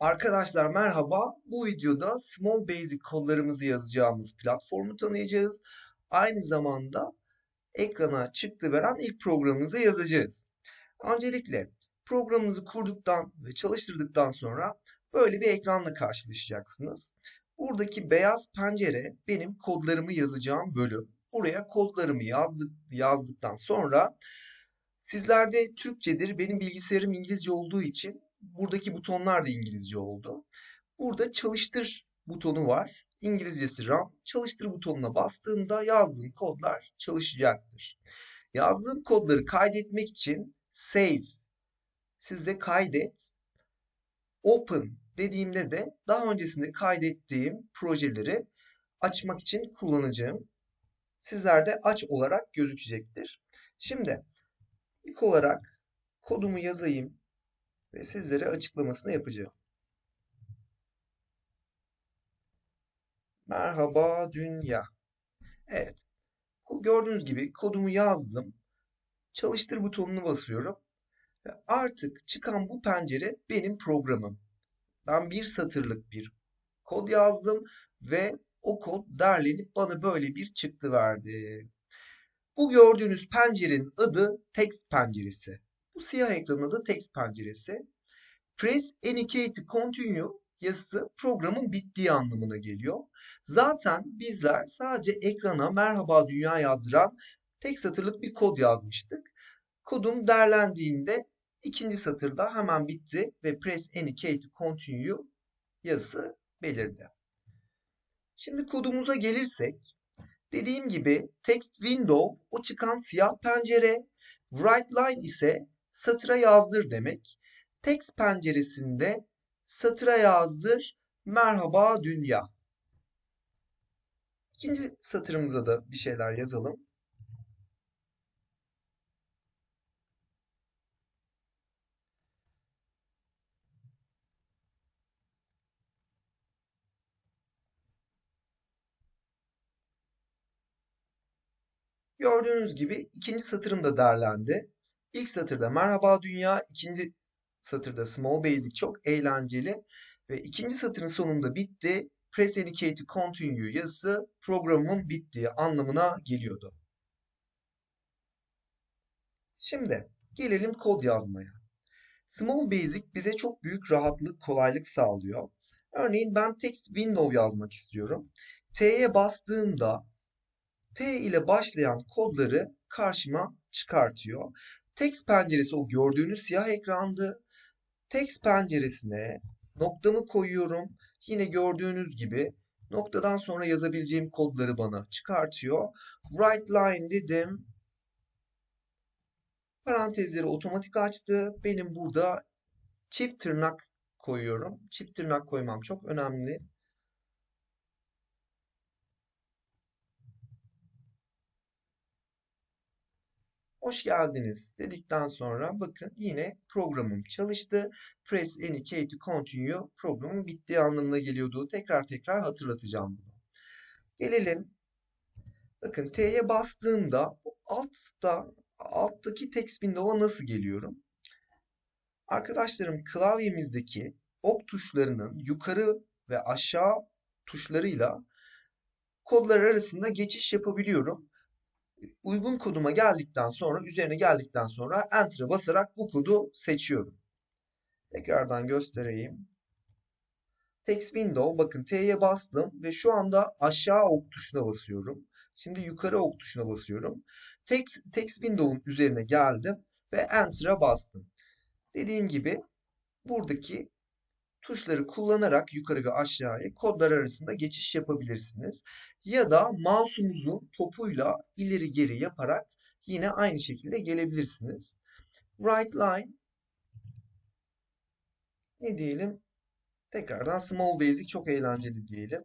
Arkadaşlar merhaba. Bu videoda Small Basic kodlarımızı yazacağımız platformu tanıyacağız. Aynı zamanda ekrana çıktı veren ilk programımızı yazacağız. Öncelikle programımızı kurduktan ve çalıştırdıktan sonra böyle bir ekranla karşılaşacaksınız. Buradaki beyaz pencere benim kodlarımı yazacağım bölüm. Buraya kodlarımı yazdık, yazdıktan sonra sizlerde Türkçedir. Benim bilgisayarım İngilizce olduğu için buradaki butonlar da İngilizce oldu. Burada çalıştır butonu var. İngilizcesi RAM. Çalıştır butonuna bastığımda yazdığım kodlar çalışacaktır. Yazdığım kodları kaydetmek için save sizde kaydet open dediğimde de daha öncesinde kaydettiğim projeleri açmak için kullanacağım. Sizlerde aç olarak gözükecektir. Şimdi ilk olarak kodumu yazayım ve sizlere açıklamasını yapacağım. Merhaba dünya. Evet. Gördüğünüz gibi kodumu yazdım. Çalıştır butonunu basıyorum. Ve artık çıkan bu pencere benim programım. Ben bir satırlık bir kod yazdım ve o kod derlenip bana böyle bir çıktı verdi. Bu gördüğünüz pencerenin adı text penceresi. Bu siyah ekranın adı text penceresi. Press key to continue yazısı programın bittiği anlamına geliyor. Zaten bizler sadece ekrana merhaba dünya yazdıran tek satırlık bir kod yazmıştık. Kodum derlendiğinde ikinci satırda hemen bitti ve press any key to continue yazısı belirdi. Şimdi kodumuza gelirsek dediğim gibi text window o çıkan siyah pencere, write line ise satıra yazdır demek. Text penceresinde satıra yazdır merhaba dünya. İkinci satırımıza da bir şeyler yazalım. Gördüğünüz gibi ikinci satırım da derlendi. İlk satırda merhaba dünya, ikinci satırda small basic çok eğlenceli ve ikinci satırın sonunda bitti. Press indicate to continue yazısı programımın bittiği anlamına geliyordu. Şimdi gelelim kod yazmaya. Small Basic bize çok büyük rahatlık, kolaylık sağlıyor. Örneğin ben text window yazmak istiyorum. T'ye bastığımda T ile başlayan kodları karşıma çıkartıyor. Text penceresi o gördüğünüz siyah ekrandı. Text penceresine noktamı koyuyorum. Yine gördüğünüz gibi noktadan sonra yazabileceğim kodları bana çıkartıyor. Write line dedim. Parantezleri otomatik açtı. Benim burada çift tırnak koyuyorum. Çift tırnak koymam çok önemli. Hoş geldiniz dedikten sonra bakın yine programım çalıştı. Press any key to continue programın bittiği anlamına geliyordu. Tekrar tekrar hatırlatacağım bunu. Gelelim. Bakın T'ye bastığımda altta alttaki text window'a nasıl geliyorum? Arkadaşlarım klavyemizdeki ok tuşlarının yukarı ve aşağı tuşlarıyla kodlar arasında geçiş yapabiliyorum uygun koduma geldikten sonra, üzerine geldikten sonra Enter'a basarak bu kodu seçiyorum. Tekrardan göstereyim. Text Window, bakın T'ye bastım ve şu anda aşağı ok tuşuna basıyorum. Şimdi yukarı ok tuşuna basıyorum. Text, text Window'un üzerine geldim ve Enter'a bastım. Dediğim gibi buradaki tuşları kullanarak yukarı ve aşağıya kodlar arasında geçiş yapabilirsiniz. Ya da mouse'umuzun topuyla ileri geri yaparak yine aynı şekilde gelebilirsiniz. Right line ne diyelim? Tekrardan small basic çok eğlenceli diyelim.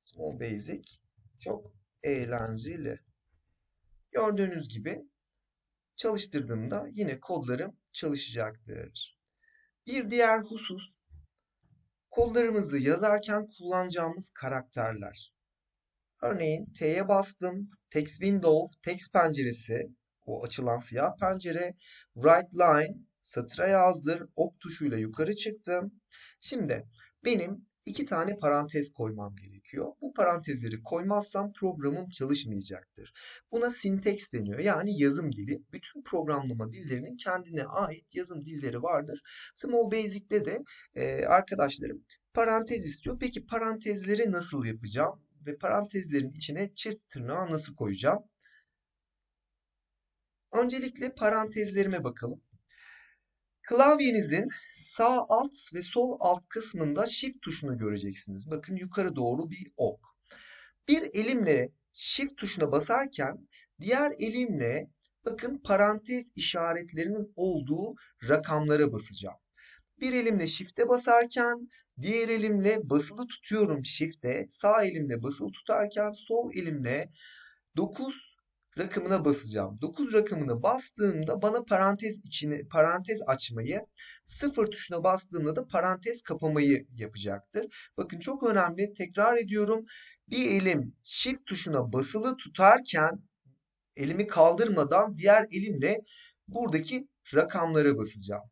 Small basic çok eğlenceli. Gördüğünüz gibi çalıştırdığımda yine kodlarım çalışacaktır. Bir diğer husus kodlarımızı yazarken kullanacağımız karakterler. Örneğin T'ye bastım. Text window, text penceresi, o açılan siyah pencere, write line, satıra yazdır. Ok tuşuyla yukarı çıktım. Şimdi benim iki tane parantez koymam gerekiyor. Bu parantezleri koymazsam programım çalışmayacaktır. Buna sinteks deniyor. Yani yazım dili. Bütün programlama dillerinin kendine ait yazım dilleri vardır. Small Basic'te de e, arkadaşlarım parantez istiyor. Peki parantezleri nasıl yapacağım? Ve parantezlerin içine çift tırnağı nasıl koyacağım? Öncelikle parantezlerime bakalım. Klavyenizin sağ alt ve sol alt kısmında Shift tuşunu göreceksiniz. Bakın yukarı doğru bir ok. Bir elimle Shift tuşuna basarken diğer elimle bakın parantez işaretlerinin olduğu rakamlara basacağım. Bir elimle Shift'e basarken diğer elimle basılı tutuyorum Shift'e. Sağ elimle basılı tutarken sol elimle 9 rakamına basacağım. 9 rakamını bastığımda bana parantez içine parantez açmayı, 0 tuşuna bastığımda da parantez kapamayı yapacaktır. Bakın çok önemli. Tekrar ediyorum. Bir elim shift tuşuna basılı tutarken elimi kaldırmadan diğer elimle buradaki rakamlara basacağım.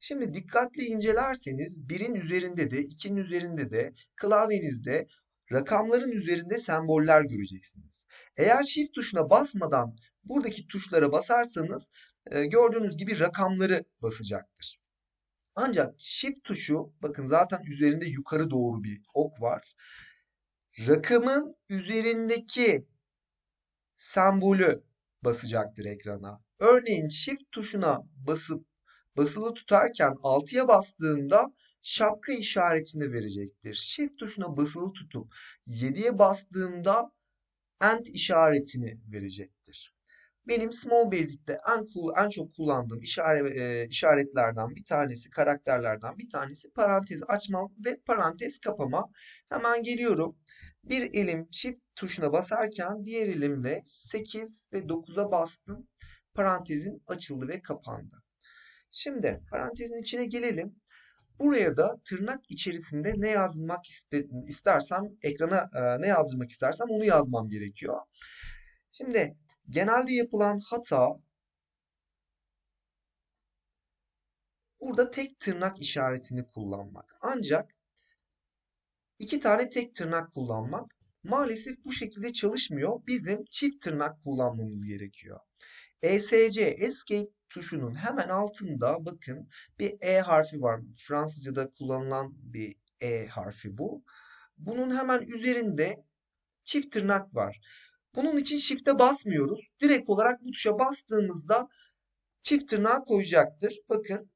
Şimdi dikkatli incelerseniz birin üzerinde de ikinin üzerinde de klavyenizde rakamların üzerinde semboller göreceksiniz. Eğer Shift tuşuna basmadan buradaki tuşlara basarsanız e, gördüğünüz gibi rakamları basacaktır. Ancak Shift tuşu bakın zaten üzerinde yukarı doğru bir ok var. Rakamın üzerindeki sembolü basacaktır ekrana. Örneğin Shift tuşuna basıp basılı tutarken 6'ya bastığımda şapka işaretini verecektir. Shift tuşuna basılı tutup 7'ye bastığımda AND işaretini verecektir. Benim Small Basic'te en, en çok kullandığım işaret, e, işaretlerden bir tanesi, karakterlerden bir tanesi parantez açmam ve parantez kapama. Hemen geliyorum. Bir elim Shift tuşuna basarken diğer elimle 8 ve 9'a bastım. Parantezin açıldı ve kapandı. Şimdi parantezin içine gelelim. Buraya da tırnak içerisinde ne yazmak istersem, ekrana e, ne yazdırmak istersem onu yazmam gerekiyor. Şimdi genelde yapılan hata burada tek tırnak işaretini kullanmak. Ancak iki tane tek tırnak kullanmak maalesef bu şekilde çalışmıyor. Bizim çift tırnak kullanmamız gerekiyor. ESC, Escape tuşunun hemen altında bakın bir E harfi var. Fransızca'da kullanılan bir E harfi bu. Bunun hemen üzerinde çift tırnak var. Bunun için Shift'e basmıyoruz. Direkt olarak bu tuşa bastığımızda çift tırnağı koyacaktır. Bakın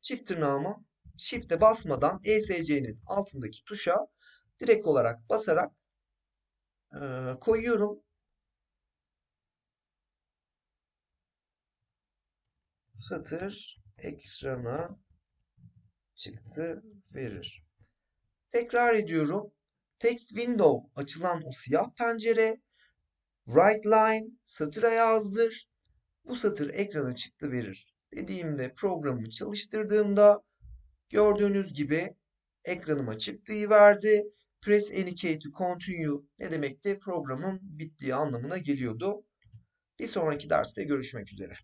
çift tırnağıma Shift'e basmadan ESC'nin altındaki tuşa direkt olarak basarak e, koyuyorum. Satır ekrana çıktı verir. Tekrar ediyorum. Text window açılan o siyah pencere. Write line satıra yazdır. Bu satır ekrana çıktı verir. Dediğimde programı çalıştırdığımda gördüğünüz gibi ekranıma çıktığı verdi. Press any to continue ne demekti? Programın bittiği anlamına geliyordu. Bir sonraki derste görüşmek üzere.